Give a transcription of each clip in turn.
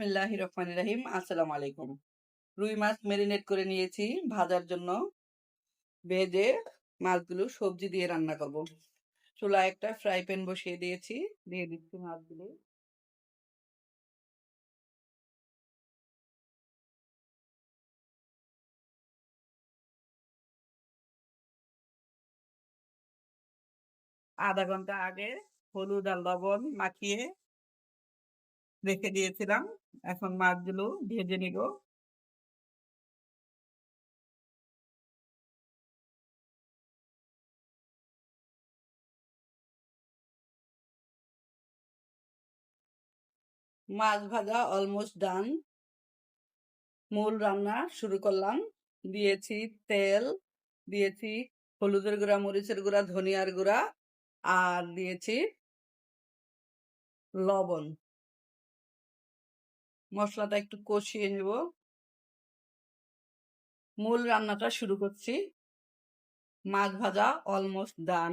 বিসমিল্লাহ রহমান রাহিম। আসসালামু আলাইকুম। রুই মাছ মেরিনেট করে নিয়েছি। ভাজার জন্য ভেজে মাছগুলো সবজি দিয়ে রান্না করব। চুলা একটা ফ্রাই প্যান বসিয়ে দিয়েছি। দিয়ে দিচ্ছি মাছগুলো। আধা ঘণ্টা আগে হলুদ আর লবণ মাখিয়ে রেখে দিয়েছিলাম। এখন মাছগুলো ভেজে নিব। মাছ ভাজা অলমোস্ট ডান মূল রান্না শুরু করলাম। দিয়েছি তেল, দিয়েছি হলুদের গুঁড়া, মরিচের গুঁড়া, ধনিয়ার গুঁড়া, আর দিয়েছি লবণ। মশলাটা একটু কষিয়ে নিব। মূল রান্নাটা শুরু করছি। মাছ ভাজা অলমোস্ট ডান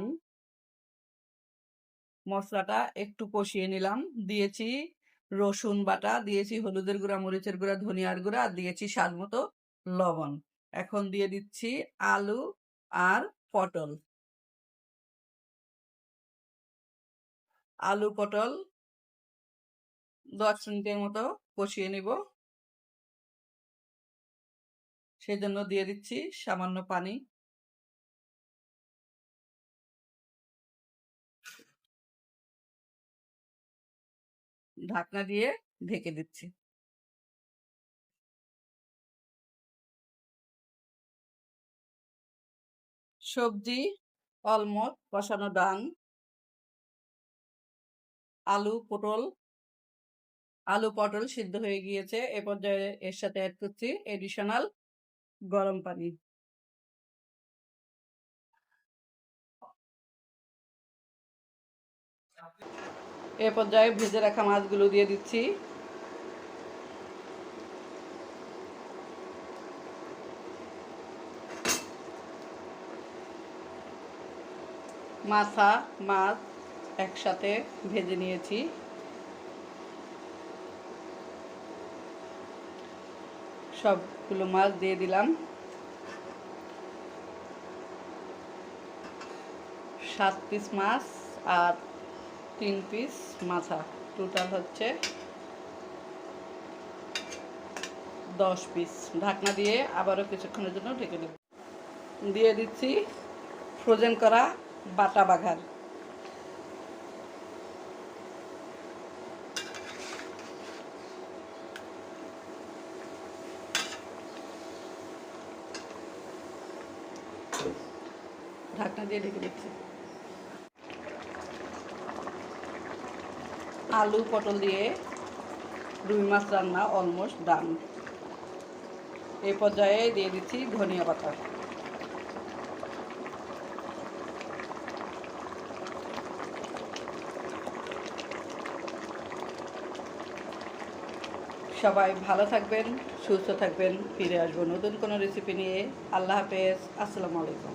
মশলাটা একটু কষিয়ে নিলাম। দিয়েছি রসুন বাটা, দিয়েছি হলুদের গুঁড়া, মরিচের গুঁড়া, ধনিয়ার গুঁড়া, আর দিয়েছি স্বাদ মতো লবণ। এখন দিয়ে দিচ্ছি আলু আর পটল। আলু, পটল দশ মিনিটের মতো কষিয়ে নিব। সেই জন্য দিয়ে দিচ্ছি সামান্য পানি। ঢাকনা দিয়ে ঢেকে দিচ্ছি। সবজি, অলমোস্ট, কষানো ডান আলু, পটল আলু পটল সিদ্ধ হয়ে গিয়েছে। এ পর্যায়ে এর সাথে অ্যাড করছি এডিশনাল গরম পানি। এ পর্যায়ে ভেজে রাখা মাছগুলো দিয়ে দিচ্ছি। মাথা, মাছ একসাথে ভেজে নিয়েছি। সবগুলো মাছ দিয়ে দিলাম। সাত পিস মাছ আর তিন পিস মাথা। টোটাল হচ্ছে দশ পিস ঢাকনা দিয়ে আবারও কিছুক্ষণের জন্য ঢেকে দেব দিয়ে দিচ্ছি ফ্রোজেন করা বাটা বাঘার। ঢাকনা দিয়ে ঢেকে দিচ্ছি। আলু, পটল দিয়ে রুই মাছ রান্না অলমোস্ট ডান এই পর্যায়ে দিয়ে দিচ্ছি ধনিয়া পাতা। সবাই ভালো থাকবেন, সুস্থ থাকবেন, ফিরে আসব নতুন কোনো রেসিপি নিয়ে। আল্লাহ হাফেজ, আসসালামু আলাইকুম।